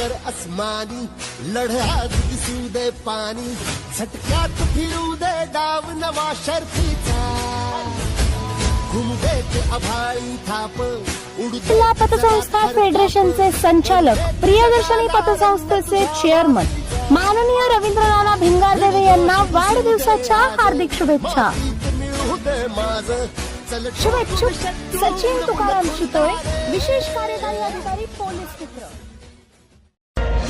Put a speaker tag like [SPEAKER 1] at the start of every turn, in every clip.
[SPEAKER 1] कर अस्मानी लढ्यात दिसू दे पाणी. झटक्यात फिरू दे डाव नवा शर्तीचा. घुमू दे ते आभाळी थाप उडू दे
[SPEAKER 2] जिल्हा पतसंस्था फेडरेशनचे संचालक प्रियदर्शनी पतसंस्थेचे चेअरमन. माननीय रवींद्रनाना भिंगारदेवे यांना वाढदिवसाच्या हार्दिक शुभेच्छा. शुभेच्छुक सचिन तुकाराम शितोळे विशेष कार्यकारी अधिकारी पोलीस मित्र.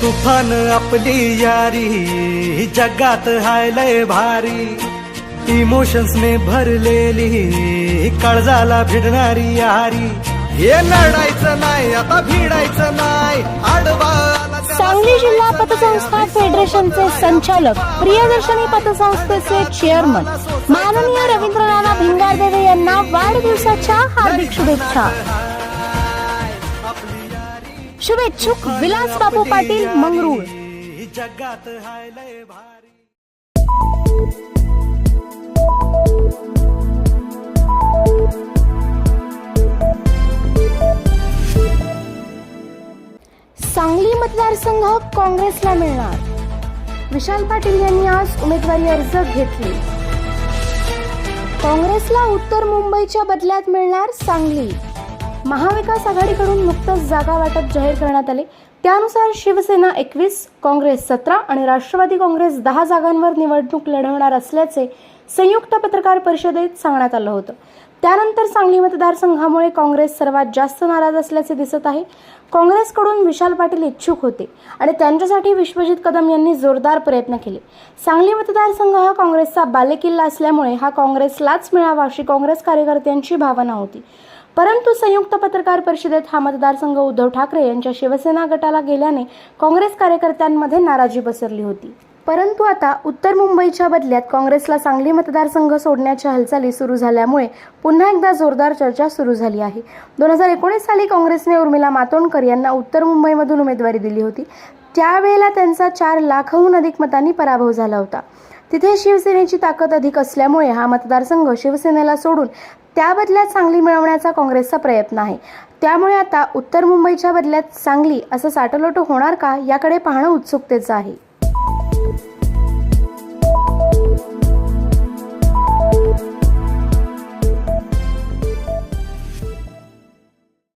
[SPEAKER 3] तुफान आपली यारी जगात हाय लय भारी. इमोशन्स ने भरलेली काळजाला भिडणारी यारी. हे लढायचं नाही आता भिडायचं नाही. आडवा
[SPEAKER 2] सांगली जिल्हा पतसंस्था फेडरेशनचे संचालक प्रियदर्शनी पतसंस्थेचे चेअरमन माननीय रवींद्रनाना भिंगारदेवे यांना वाढदिवसाच्या हार्दिक शुभेच्छा. शुभेच्छुक विलास बापू पाटील मंगरूळ.
[SPEAKER 3] जगात भारी
[SPEAKER 2] सांगली मतदारसंघ काँग्रेसला मिळणार. विशाल पाटील यांनी आज उमेदवारी अर्ज घेतले. काँग्रेसला उत्तर मुंबईच्या बदल्यात मिळणार सांगली. महाविकास आघाडीकडून नुकतंच जागा वाटप जाहीर करण्यात आले. त्यानुसार शिवसेना एकवीस काँग्रेस सतरा आणि राष्ट्रवादी काँग्रेस दहा जागांवर निवडणूक लढवणार असल्याचे संयुक्त पत्रकार परिषदेत सांगण्यात आलं होतं. त्यानंतर सांगली मतदारसंघामुळे काँग्रेस सर्वात जास्त नाराज असल्याचे दिसत आहे. काँग्रेसकडून विशाल पाटील इच्छुक होते आणि त्यांच्यासाठी विश्वजित कदम यांनी जोरदार प्रयत्न केले. सांगली मतदारसंघ हा काँग्रेसचा बालेकिल्ला असल्यामुळे हा काँग्रेसलाच मिळावा अशी काँग्रेस कार्यकर्त्यांची भावना होती. परंतु संयुक्त पत्रकार परिषदेत हा मतदारसंघ उद्धव ठाकरे यांच्या शिवसेना गटाला गेल्याने काँग्रेस कार्यकर्त्यांमध्ये नाराजी पसरली होती. परंतु आता उत्तर मुंबईच्या बदल्यात काँग्रेसला सांगली मतदारसंघ सोडण्याच्या हालचाली सुरू झाल्यामुळे पुन्हा एकदा जोरदार चर्चा सुरू झाली आहे. दोन हजार एकोणीस साली काँग्रेसने उर्मिला मातोंडकर यांना उत्तर मुंबईमधून उमेदवारी दिली होती. त्यावेळेला त्यांचा चार लाखाहून अधिक मतांनी पराभव झाला होता. तिथे शिवसेनेची ताकद अधिक असल्यामुळे हा मतदारसंघ शिवसेनेला सोडून त्या बदल्यात सांगली मिळवण्याचा काँग्रेसचा प्रयत्न आहे. त्यामुळे आता उत्तर मुंबईच्या बदल्यात सांगली असं साटलोटो होणार का याकडे पाहणं उत्सुकतेचं आहे.